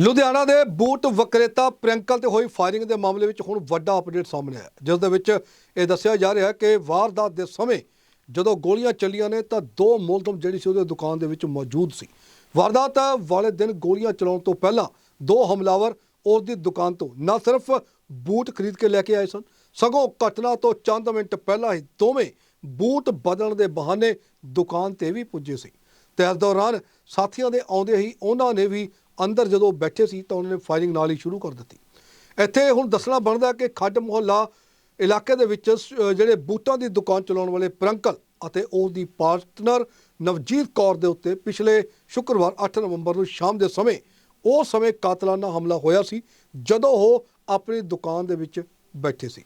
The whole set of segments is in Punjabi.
ਲੁਧਿਆਣਾ ਦੇ ਬੂਟ ਵਕਰੇਤਾ ਪ੍ਰਿੰਕਲ ਤੇ ਹੋਈ ਫਾਇਰਿੰਗ ਦੇ ਮਾਮਲੇ ਵਿੱਚ ਹੁਣ ਵੱਡਾ ਅਪਡੇਟ ਸਾਹਮਣੇ ਆਇਆ। ਜਿਸ ਦੇ ਵਿੱਚ ਇਹ ਦੱਸਿਆ ਜਾ ਰਿਹਾ ਹੈ ਕਿ ਵਾਰਦਾਤ ਦੇ ਸਮੇਂ ਜਦੋਂ ਗੋਲੀਆਂ ਚੱਲੀਆਂ ਨੇ ਤਾਂ ਦੋ ਮੁਲਜ਼ਮ ਜਿਹੜੀ ਸੀ ਉਹਦੇ ਦੁਕਾਨ ਦੇ ਵਿੱਚ ਮੌਜੂਦ ਸੀ। ਵਾਰਦਾਤ ਵਾਲੇ ਦਿਨ ਗੋਲੀਆਂ ਚਲਾਉਣ ਤੋਂ ਪਹਿਲਾਂ ਦੋ ਹਮਲਾਵਰ ਉਸ ਦੀ ਦੁਕਾਨ ਤੋਂ ਨਾ ਸਿਰਫ ਬੂਟ ਖਰੀਦ ਕੇ ਲੈ ਕੇ ਆਏ ਸਨ, ਸਗੋਂ ਘਟਨਾ ਤੋਂ ਚੰਦ ਮਿੰਟ ਪਹਿਲਾਂ ਹੀ ਦੋਵੇਂ ਬੂਟ ਬਦਲਣ ਦੇ ਬਹਾਨੇ ਦੁਕਾਨ ਤੇ ਵੀ ਪੁੱਜੇ ਸੀ। ਤੇ ਇਸ ਦੌਰਾਨ ਸਾਥੀਆਂ ਦੇ ਆਉਂਦੇ ਹੀ ਉਹਨਾਂ ਨੇ ਵੀ ਅੰਦਰ ਜਦੋਂ ਬੈਠੇ ਸੀ ਤਾਂ ਉਹਨਾਂ ਨੇ ਫਾਇਰਿੰਗ ਨਾਲ ਹੀ ਸ਼ੁਰੂ ਕਰ ਦਿੱਤੀ। ਇੱਥੇ ਹੁਣ ਦੱਸਣਾ ਬਣਦਾ ਕਿ ਖੱਡ ਮੁਹੱਲਾ ਇਲਾਕੇ ਦੇ ਵਿੱਚ ਸ- ਜਿਹੜੇ ਬੂਟਾਂ ਦੀ ਦੁਕਾਨ ਚਲਾਉਣ ਵਾਲੇ ਪ੍ਰੰਕਲ ਅਤੇ ਉਸ ਦੀ ਪਾਰਟਨਰ ਨਵਜੀਤ ਕੌਰ ਦੇ ਉੱਤੇ ਪਿਛਲੇ ਸ਼ੁੱਕਰਵਾਰ 8 ਨਵੰਬਰ ਨੂੰ ਸ਼ਾਮ ਦੇ ਸਮੇਂ ਉਸ ਸਮੇਂ ਕਾਤਲਾਨਾ ਹਮਲਾ ਹੋਇਆ ਸੀ, ਜਦੋਂ ਉਹ ਆਪਣੀ ਦੁਕਾਨ ਦੇ ਵਿੱਚ ਬੈਠੇ ਸੀ।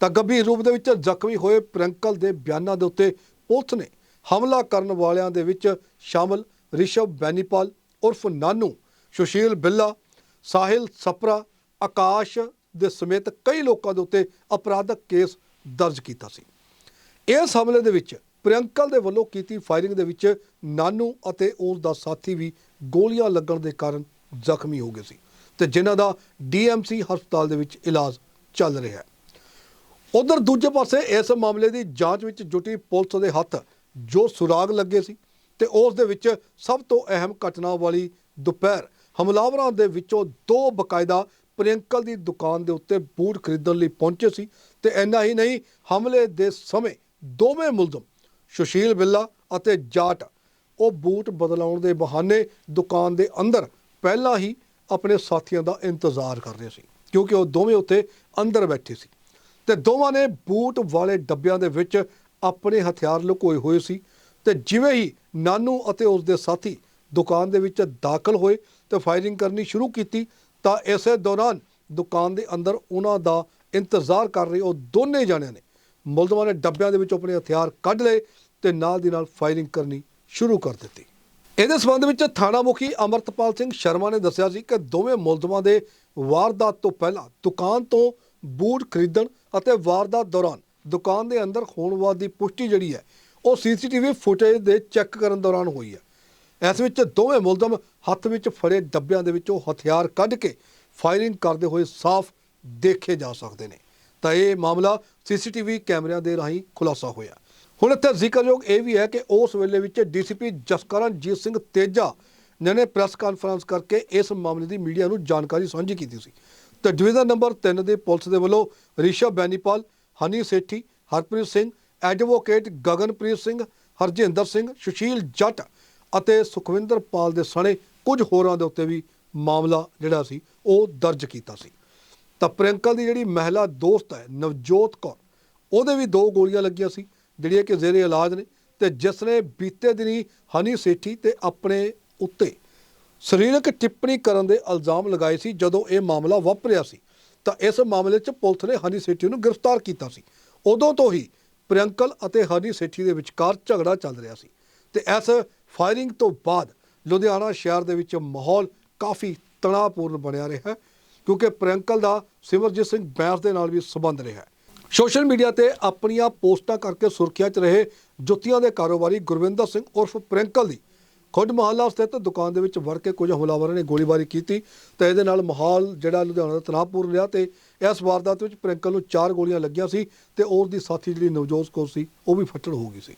ਤਾਂ ਗੰਭੀਰ ਰੂਪ ਦੇ ਵਿੱਚ ਜ਼ਖਮੀ ਹੋਏ ਪ੍ਰਿੰਕਲ ਦੇ ਬਿਆਨਾਂ ਦੇ ਉੱਤੇ ਪੁਲਿਸ ਨੇ ਹਮਲਾ ਕਰਨ ਵਾਲਿਆਂ ਦੇ ਵਿੱਚ ਸ਼ਾਮਲ ਰਿਸ਼ਵ ਬੈਨੀਪਾਲ ਉਰਫ ਨਾਨੂ ਸੁਸ਼ੀਲ ਬਿੱਲਾ, ਸਾਹਿਲ ਸਪਰਾ, ਆਕਾਸ਼ ਦੇ ਸਮੇਤ ਕਈ ਲੋਕਾਂ ਦੇ ਉੱਤੇ ਅਪਰਾਧਕ ਕੇਸ ਦਰਜ ਕੀਤਾ ਸੀ। ਇਸ ਹਮਲੇ ਦੇ ਵਿੱਚ ਪ੍ਰਿੰਕਲ ਦੇ ਵੱਲੋਂ ਕੀਤੀ ਫਾਇਰਿੰਗ ਦੇ ਵਿੱਚ ਨਾਨੂ ਅਤੇ ਉਸ ਦਾ ਸਾਥੀ ਵੀ ਗੋਲੀਆਂ ਲੱਗਣ ਦੇ ਕਾਰਨ ਜ਼ਖਮੀ ਹੋ ਗਏ ਸੀ ਤੇ ਜਿਨ੍ਹਾਂ ਦਾ ਡੀਐਮਸੀ ਹਸਪਤਾਲ ਦੇ ਵਿੱਚ ਇਲਾਜ ਚੱਲ ਰਿਹਾ ਹੈ। ਉਧਰ ਦੂਜੇ ਪਾਸੇ ਇਸ ਮਾਮਲੇ ਦੀ ਜਾਂਚ ਵਿੱਚ ਜੁਟੀ ਪੁਲਿਸ ਦੇ ਹੱਥ ਜੋ ਸੁਰਾਗ ਲੱਗੇ ਸੀ ਤੇ ਉਸ ਦੇ ਵਿੱਚ ਸਭ ਤੋਂ ਅਹਿਮ ਘਟਨਾ ਵਾਲੀ ਦੁਪਹਿਰ ਹਮਲਾਵਰਾਂ ਦੇ ਵਿੱਚੋਂ ਦੋ ਬਕਾਇਦਾ ਪ੍ਰਿੰਕਲ ਦੀ ਦੁਕਾਨ ਦੇ ਉੱਤੇ ਬੂਟ ਖਰੀਦਣ ਲਈ ਪਹੁੰਚੇ ਸੀ ਤੇ ਇੰਨਾ ਹੀ ਨਹੀਂ, ਹਮਲੇ ਦੇ ਸਮੇਂ ਦੋਵੇਂ ਮੁਲਜ਼ਮ ਸੁਸ਼ੀਲ ਬਿੱਲਾ ਅਤੇ ਜਾਟ, ਉਹ ਬੂਟ ਬਦਲਾਉਣ ਦੇ ਬਹਾਨੇ ਦੁਕਾਨ ਦੇ ਅੰਦਰ ਪਹਿਲਾਂ ਹੀ ਆਪਣੇ ਸਾਥੀਆਂ ਦਾ ਇੰਤਜ਼ਾਰ ਕਰ ਰਹੇ ਸੀ, ਕਿਉਂਕਿ ਉਹ ਦੋਵੇਂ ਉੱਤੇ ਅੰਦਰ ਬੈਠੇ ਸੀ ਤੇ ਦੋਵਾਂ ਨੇ ਬੂਟ ਵਾਲੇ ਡੱਬਿਆਂ ਦੇ ਵਿੱਚ ਆਪਣੇ ਹਥਿਆਰ ਲੁਕੋਏ ਹੋਏ ਸੀ ਤੇ ਜਿਵੇਂ ਹੀ ਨਾਨੂ ਅਤੇ ਉਸ ਦੇ ਸਾਥੀ ਦੁਕਾਨ ਦੇ ਵਿੱਚ ਦਾਖਲ ਹੋਏ ਤੇ ਫਾਇਰਿੰਗ ਕਰਨੀ ਸ਼ੁਰੂ ਕੀਤੀ, ਤਾਂ ਇਸੇ ਦੌਰਾਨ ਦੁਕਾਨ ਦੇ ਅੰਦਰ ਉਹਨਾਂ ਦਾ ਇੰਤਜ਼ਾਰ ਕਰ ਰਹੇ ਉਹ ਦੋਨੇ ਜਾਣਿਆਂ ਨੇ। ਮੁਲਜ਼ਮਾਂ ਨੇ ਡੱਬਿਆਂ ਦੇ ਵਿੱਚੋਂ ਆਪਣੇ ਹਥਿਆਰ ਕੱਢ ਲਏ ਤੇ ਨਾਲ ਦੀ ਨਾਲ ਫਾਇਰਿੰਗ ਕਰਨੀ ਸ਼ੁਰੂ ਕਰ ਦਿੱਤੀ। ਇਹਦੇ ਸਬੰਧ ਵਿੱਚ ਥਾਣਾ ਮੁਖੀ ਅਮਰਤਪਾਲ ਸਿੰਘ ਸ਼ਰਮਾ ਨੇ ਦੱਸਿਆ ਸੀ ਕਿ ਦੋਵੇਂ ਮੁਲਜ਼ਮਾਂ ਦੇ ਵਾਰਦਾਤ ਤੋਂ ਪਹਿਲਾਂ ਦੁਕਾਨ ਤੋਂ ਬੂਟ ਖਰੀਦਣ ਅਤੇ ਵਾਰਦਾਤ ਦੌਰਾਨ ਦੁਕਾਨ ਦੇ ਅੰਦਰ ਹੋਣ ਦੀ ਪੁਸ਼ਟੀ ਜਿਹੜੀ ਹੈ, ਉਹ ਸੀਸੀਟੀਵੀ ਫੁਟੇਜ ਦੇ ਚੈੱਕ ਕਰਨ ਦੌਰਾਨ ਹੋਈ ਹੈ। ਇਸ ਵਿੱਚ ਦੋਵੇਂ ਮੁਲਜ਼ਮ ਹੱਥ ਵਿੱਚ ਫੜੇ ਡੱਬਿਆਂ ਦੇ ਵਿੱਚੋਂ ਹਥਿਆਰ ਕੱਢ ਕੇ ਫਾਇਰਿੰਗ ਕਰਦੇ ਹੋਏ ਸਾਫ਼ ਦੇਖੇ ਜਾ ਸਕਦੇ ਨੇ। ਤਾਂ ਇਹ ਮਾਮਲਾ ਸੀਸੀਟੀਵੀ ਕੈਮਰਿਆਂ ਦੇ ਰਾਹੀਂ ਖੁਲਾਸਾ ਹੋਇਆ। ਹੁਣ ਇੱਥੇ ਜ਼ਿਕਰਯੋਗ ਇਹ ਵੀ ਹੈ ਕਿ ਉਸ ਵੇਲੇ ਵਿੱਚ ਡੀਸੀਪੀ ਜਸਕਰਨਜੀਤ ਸਿੰਘ ਤੇਜਾ ਨੇ ਨੇ ਪ੍ਰੈਸ ਕਾਨਫਰੰਸ ਕਰਕੇ ਇਸ ਮਾਮਲੇ ਦੀ ਮੀਡੀਆ ਨੂੰ ਜਾਣਕਾਰੀ ਸਾਂਝੀ ਕੀਤੀ ਸੀ। ਤੇ ਡਿਵੀਜ਼ਨ ਨੰਬਰ 3 ਦੇ ਪੁਲਿਸ ਦੇ ਵੱਲੋਂ ਰਿਸ਼ਵ ਬੈਨੀਪਾਲ, ਹਨੀ ਸੇਠੀ, ਹਰਪ੍ਰੀਤ ਸਿੰਘ, ਐਡਵੋਕੇਟ ਗਗਨਪ੍ਰੀਤ ਸਿੰਘ, ਹਰਜਿੰਦਰ ਸਿੰਘ, ਸੁਸ਼ੀਲ ਜੱਟ ਅਤੇ ਸੁਖਵਿੰਦਰ ਪਾਲ ਦੇ ਸਣੇ ਕੁਝ ਹੋਰਾਂ ਦੇ ਉੱਤੇ ਵੀ ਮਾਮਲਾ ਜਿਹੜਾ ਸੀ, ਉਹ ਦਰਜ ਕੀਤਾ ਸੀ। ਤਾਂ ਪ੍ਰਿੰਕਲ ਦੀ ਜਿਹੜੀ ਮਹਿਲਾ ਦੋਸਤ ਹੈ, ਨਵਜੋਤ ਕੌਰ, ਉਹਦੇ ਵੀ ਦੋ ਗੋਲੀਆਂ ਲੱਗੀਆਂ ਸੀ, ਜਿਹੜੀਆਂ ਕਿ ਜ਼ੇਰੇ ਇਲਾਜ ਨੇ ਤੇ ਜਿਸ ਨੇ ਬੀਤੇ ਦਿਨੀ ਹਨੀ ਸੇਠੀ ਤੇ ਆਪਣੇ ਉੱਤੇ ਸਰੀਰਕ ਟਿੱਪਣੀ ਕਰਨ ਦੇ ਇਲਜ਼ਾਮ ਲਗਾਏ ਸੀ, ਜਦੋਂ ਇਹ ਮਾਮਲਾ ਵਾਪਰਿਆ ਸੀ। ਤਾਂ ਇਸ ਮਾਮਲੇ 'ਚ ਪੁਲਿਸ ਨੇ ਹਨੀ ਸੇਠੀ ਨੂੰ ਗ੍ਰਿਫਤਾਰ ਕੀਤਾ ਸੀ। ਉਦੋਂ ਤੋਂ ਹੀ ਪ੍ਰਿੰਕਲ ਅਤੇ ਹਨੀ ਸੇਠੀ ਦੇ ਵਿਚਕਾਰ ਝਗੜਾ ਚੱਲ ਰਿਹਾ ਸੀ। ਤੇ ਇਸ ਫਾਇਰਿੰਗ ਤੋਂ ਬਾਅਦ ਲੁਧਿਆਣਾ ਸ਼ਹਿਰ ਦੇ ਵਿੱਚ ਮਾਹੌਲ ਕਾਫੀ ਤਣਾਅਪੂਰਨ ਬਣਿਆ ਰਿਹਾ ਕਿਉਂਕਿ ਪ੍ਰਿੰਕਲ ਦਾ ਸਿਮਰਜੀਤ ਸਿੰਘ ਬੈਂਸ ਦੇ ਨਾਲ ਵੀ ਸੰਬੰਧ ਰਿਹਾ ਸੋਸ਼ਲ ਮੀਡੀਆ ਤੇ ਆਪਣੀਆਂ ਪੋਸਟਾਂ ਕਰਕੇ ਸੁਰਖੀਆਂ 'ਚ ਰਹੇ ਜੁੱਤੀਆਂ ਦੇ ਕਾਰੋਬਾਰੀ ਗੁਰਵਿੰਦਰ ਸਿੰਘ ਉਰਫ ਪ੍ਰਿੰਕਲ ਦੀ ਖੁਦ ਮੁਹੱਲਾ ਸਥਿਤ ਦੁਕਾਨ ਦੇ ਵਿੱਚ ਵੜ ਕੇ ਕੁਝ ਹਮਲਾਵਰਾਂ ਨੇ ਗੋਲੀਬਾਰੀ ਕੀਤੀ ਤੇ ਇਹਦੇ ਨਾਲ ਮਾਹੌਲ ਜਿਹੜਾ ਲੁਧਿਆਣਾ ਦਾ ਤਣਾਅਪੂਰਨ ਰਿਹਾ ਤੇ ਇਸ ਵਾਰਦਾਤ ਵਿੱਚ ਪ੍ਰਿੰਕਲ ਨੂੰ ਚਾਰ ਗੋਲੀਆਂ ਲੱਗੀਆਂ ਸੀ ਤੇ ਉਸ ਦੀ ਸਾਥੀ ਜਿਹੜੀ ਨਵਜੋਤ ਕੌਰ ਸੀ, ਉਹ ਵੀ ਫੱਟੜ ਹੋ ਗਈ ਸੀ।